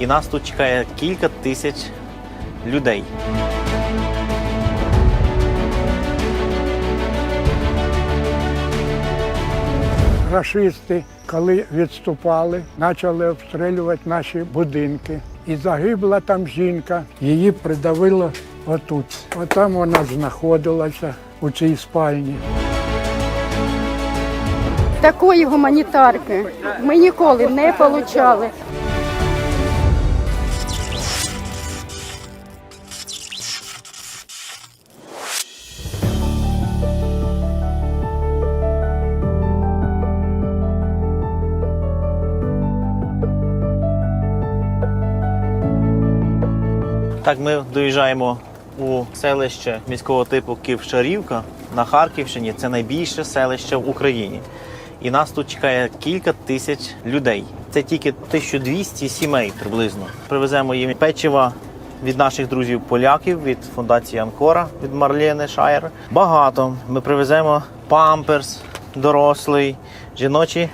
І нас тут чекає кілька тисяч людей. Рашисти, коли відступали, почали обстрілювати наші будинки. І загибла там жінка, її придавило отут. Отам вона знаходилася у цій спальні. Такої гуманітарки ми ніколи не отримали. Так, ми доїжджаємо у селище міського типу Київшарівка на Харківщині. Це найбільше селище в Україні. І нас тут чекає кілька тисяч людей. Це тільки 1200 сімей приблизно. Привеземо їм печива від наших друзів поляків, від фундації Анкора, від Марлени Шаєр. Багато. Ми привеземо памперс дорослий, жіночі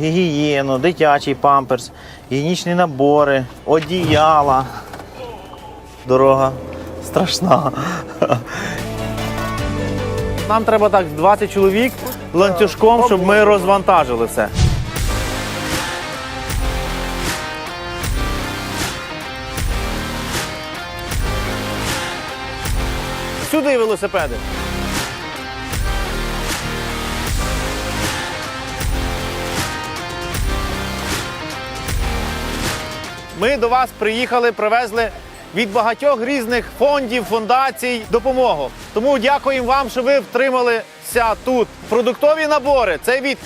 гігієну, дитячий памперс, гігієнічні набори, одіяла дорога страшна. Нам треба так 20 чоловік ланцюжком, щоб ми розвантажили все. Сюди велосипеди. Ми до вас приїхали, привезли від багатьох різних фондів, фундацій допомогу. Тому дякуємо вам, що ви втрималися тут. Продуктові набори це від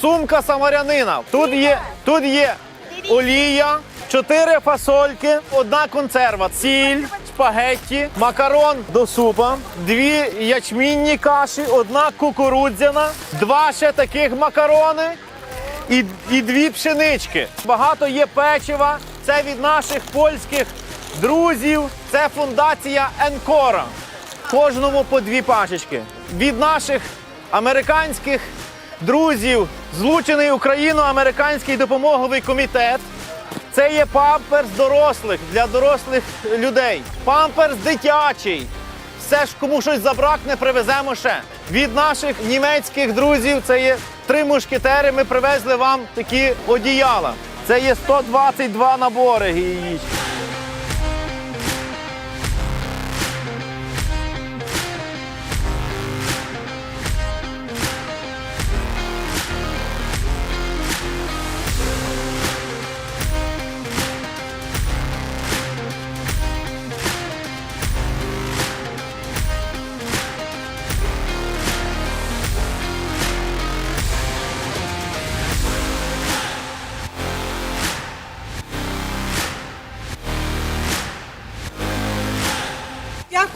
сумка самарянина. Тут є, тут є олія, чотири фасольки, одна консерва, сіль, спагетті, макарон до супа, дві ячмінні каші, одна кукурудзяна, два ще таких макарони і, і дві пшенички. Багато є печива. Це від наших польських друзів. Це фундація Енкора. Кожному по дві пачечки. Від наших американських друзів, злучений Україно-американський допомоговий комітет. Це є памперс дорослих для дорослих людей. Памперс дитячий. Все ж кому щось забракне, привеземо ще. Від наших німецьких друзів це є три мушкетери. Ми привезли вам такі одіяла. Це є 122 набори гігієнічні.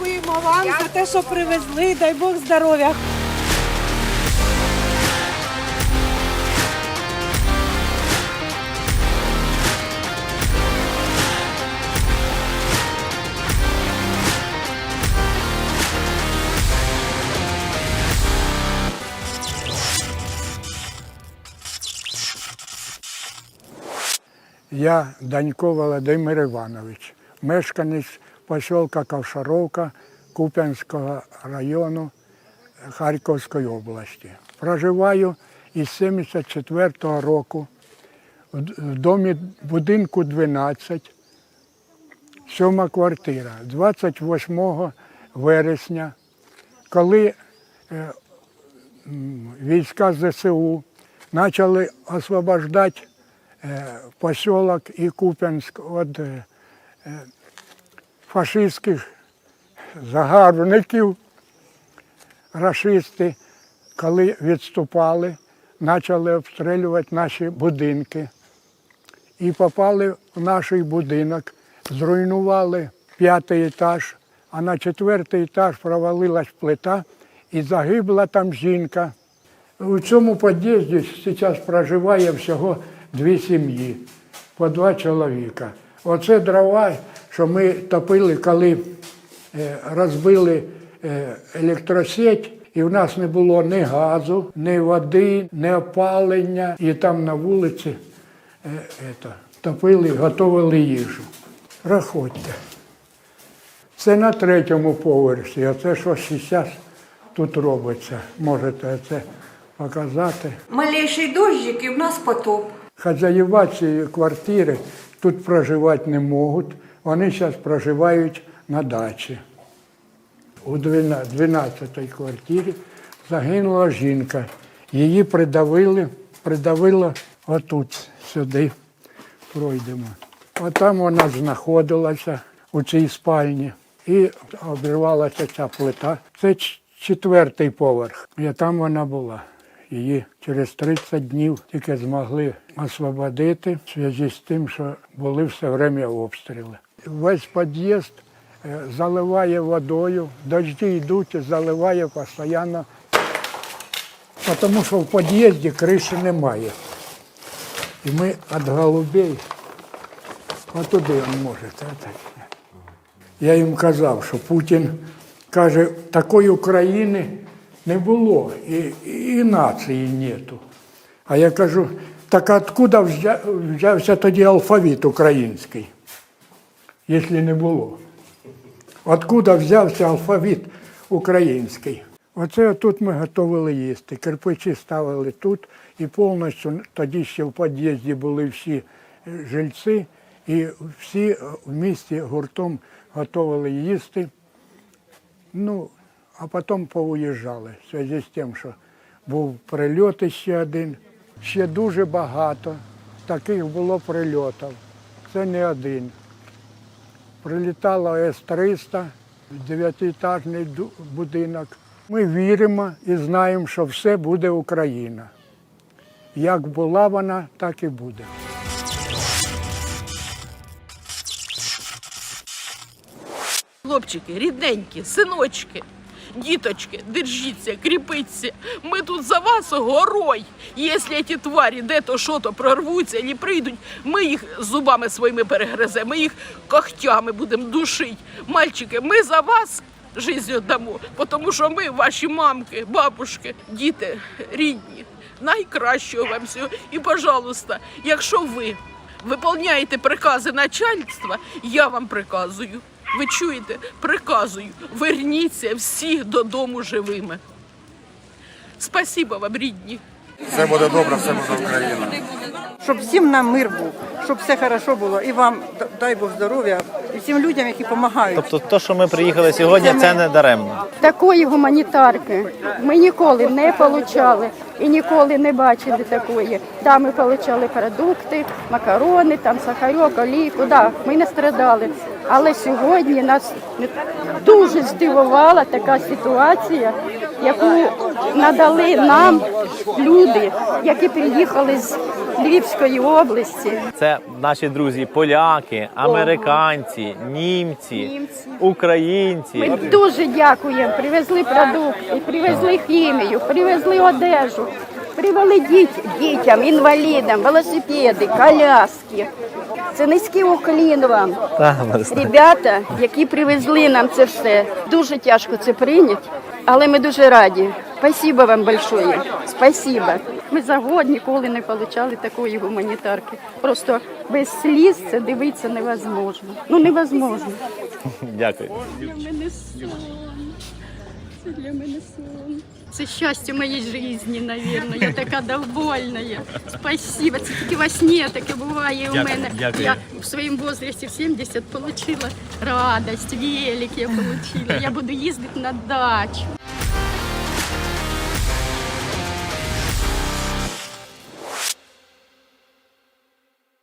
Дякуємо вам за те, що привезли. Дай Бог здоров'я. Я Данько Володимир Іванович, мешканець поселка Ковшаровка Куп'янського району Харківської області. Проживаю із 74-го року в домі будинку 12, сьома квартира. 28 вересня, коли е, війська ЗСУ почали освобождати е, поселок і Куп'янськ від е, фашистських загарбників. Рашисти, коли відступали, почали обстрілювати наші будинки і попали в наш будинок, зруйнували п'ятий етаж, а на четвертий етаж провалилась плита і загибла там жінка. У цьому під'їзді зараз проживає всього дві сім'ї, по два чоловіка. Оце дрова, що ми топили, коли е, розбили е, електросеть, і в нас не було ні газу, ні води, ні опалення. І там на вулиці е, ето, топили, готували їжу. Рахуйте. Це на третьому поверсі, а це що зараз тут робиться. Можете це показати. Малейший дождик і в нас потоп. Хазяїва цієї квартири тут проживати не можуть. Вони зараз проживають на дачі. У 12-й квартирі загинула жінка. Її придавили, придавило отут, сюди пройдемо. Отам вона знаходилася у цій спальні і обірвалася ця плита. Це четвертий поверх. І там вона була. Її через 30 днів тільки змогли освободити в зв'язку з тим, що були все время обстріли. Весь під'їзд е, заливає водою, дожді йдуть заливає постійно, тому що в під'їзді криші немає. І ми від голубей отуди він може. Я їм казав, що Путін каже, такої України не було і, і нації нету. А я кажу, так откуда взявся тоді алфавіт український, якщо не було? Откуда взявся алфавіт український? Оце тут ми готували їсти. Кирпичі ставили тут, і повністю тоді ще в під'їзді були всі жильці, і всі в місті гуртом готували їсти. Ну, а потім поуїжджали в зв'язку з тим, що був прильот ще один. Ще дуже багато таких було прильотів. Це не один. Прилітало С-300, дев'ятиэтажний будинок. Ми віримо і знаємо, що все буде Україна. Як була вона, так і буде. Хлопчики, рідненькі, синочки, діточки, держіться, кріпіться. Ми тут за вас горой. Якщо ці тварі де-то що-то прорвуться і прийдуть, ми їх зубами своїми перегриземо, ми їх когтями будемо душити. Мальчики, ми за вас життя дамо, тому що ми ваші мамки, бабушки, діти рідні. Найкращого вам всього. І, пожалуйста, якщо ви виконуєте прикази начальства, я вам приказую. Ви чуєте? Приказую, верніться всі додому живими. Спасибо вам, рідні. Все буде добре, все буде Україна. щоб всім нам мир був, щоб все хорошо було, і вам дай Бог здоров'я, і всім людям, які допомагають. Тобто, то, що ми приїхали сьогодні, це не даремно. Такої гуманітарки ми ніколи не получали і ніколи не бачили такої. Да, ми получали продукти, макарони, там сахарок, олійку. Да, ми не страдали. Але сьогодні нас дуже здивувала така ситуація, яку надали нам люди, які приїхали з Львівської області. Це наші друзі, поляки, американці, німці, українці. Ми дуже дякуємо. Привезли продукти, привезли хімію, привезли одежу, привели діт, дітям, інвалідам, велосипеди, коляски. Це низький уклін вам. Ребята, які привезли нам це все. Дуже тяжко це прийняти, але ми дуже раді. Спасибо вам большое. Спасибо. Ми за год ніколи не отримали такої гуманітарки. Просто без сліз це дивитися невозможно. Ну невозможно. Дякую. для мене сон. Це для мене сон. Це щастя моєї житті, навірно. Я така довольна. Спасибо. Це тільки во сні таке буває у мене. дякую. Я в своєму возрасті в 70 отримала радость, велик я отримала. Я буду їздити на дачу.